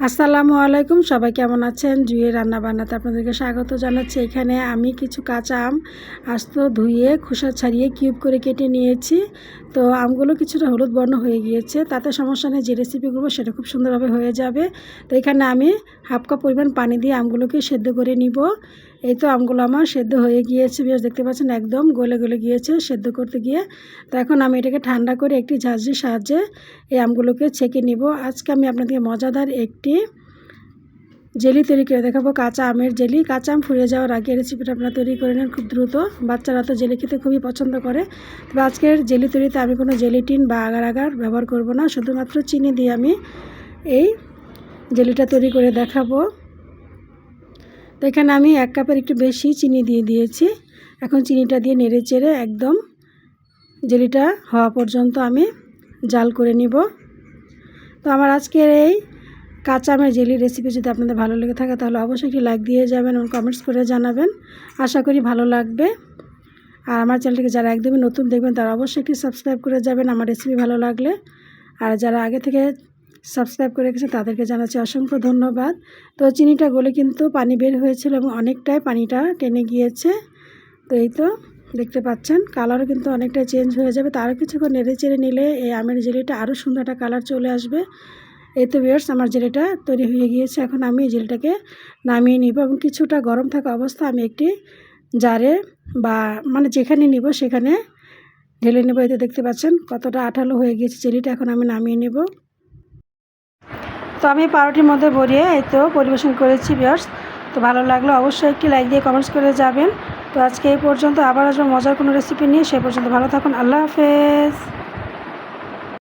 আসসালামু আলাইকুম, সবাই কেমন আছেন? জুয়ে রান্না বান্নাতে আপনাদেরকে স্বাগত জানাচ্ছি। এখানে আমি কিছু কাঁচা আম আস্ত ধুয়ে খোসা ছাড়িয়ে কিউব করে কেটে নিয়েছি। তো আমগুলো কিছুটা হলুদ বর্ণ হয়ে গিয়েছে, তাতে সমস্যা নেই, যে রেসিপি করব সেটা খুব সুন্দরভাবে হয়ে যাবে। তো এখানে আমি হাফ কাপ পরিমাণ পানি দিয়ে আমগুলোকে সেদ্ধ করে নিব। এই তো আমগুলো আমার সেদ্ধ হয়ে গিয়েছে, বেশ দেখতে পাচ্ছেন একদম গলে গলে গিয়েছে সেদ্ধ করতে গিয়ে। তো এখন আমি এটাকে ঠান্ডা করে একটি ঝাঁঝরির সাহায্যে এই আমগুলোকে ছেঁকে নিব। আজকে আমি আপনাদেরকে মজাদার একটি জেলি তৈরি করে দেখাবো, কাঁচা আমের জেলি। কাঁচা আম ফুরিয়ে যাওয়ার আগে রেসিপিটা আপনারা তৈরি করে নেন খুব দ্রুত। বাচ্চারা তো জেলি খেতে খুবই পছন্দ করে। তবে আজকের জেলি তৈরিতে আমি কোনো জেলি টিন বা আগার আগার ব্যবহার করব না। শুধুমাত্র চিনি দিয়ে আমি এই জেলিটা তৈরি করে দেখাবো। তো এখানে আমি এক কাপের একটু বেশি চিনি দিয়ে দিয়েছি। এখন চিনিটা দিয়ে নেড়ে চেড়ে একদম জেলিটা হওয়া পর্যন্ত আমি জাল করে নিব। তো আমার আজকের এই কাঁচা আমের জেলি রেসিপি যদি আপনাদের ভালো লেগে থাকে, তাহলে অবশ্যই একটি লাইক দিয়ে যাবেন এবং কমেন্টস করে জানাবেন। আশা করি ভালো লাগবে। আর আমার চ্যানেলটিকে যারা একদমই নতুন দেখবেন, তারা অবশ্যই একটি সাবস্ক্রাইব করে যাবেন আমার রেসিপি ভালো লাগলে। আর যারা আগে থেকে সাবস্ক্রাইব করে রেখেছে তাদেরকে জানাচ্ছি অসংখ্য ধন্যবাদ। তো চিনিটা গলে কিন্তু পানি বের হয়েছিল এবং অনেকটাই পানিটা টেনে গিয়েছে। তো এই তো দেখতে পাচ্ছেন কালারও কিন্তু অনেকটাই চেঞ্জ হয়ে যাবে। তারও কিছুক্ষণ নেড়ে চেড়ে নিলে এই আমের জেলিটা আরও সুন্দর একটা কালার চলে আসবে। এই তো বিয়ার্স আমার জেলিটা তৈরি হয়ে গিয়েছে। এখন আমি এই জেলটাকে নামিয়ে নিব এবং কিছুটা গরম থাকা অবস্থা আমি একটি জারে বা মানে যেখানে নিব সেখানে ঢেলে নেব। এতে দেখতে পাচ্ছেন কতটা আঠালো হয়ে গিয়েছে জেলিটা এখন আমি নামিয়ে নেব। তো আমি পাউরুটির মধ্যে ভরিয়ে এই তো পরিবেশন করেছি বিয়ার্স তো ভালো লাগল অবশ্যই একটি লাইক দিয়ে কমেন্টস করে যাবেন। তো আজকে এই পর্যন্ত আবার আসব মজার কোনো রেসিপি নিয়ে। সে পর্যন্ত ভালো থাকুন। আল্লাহ হাফেজ।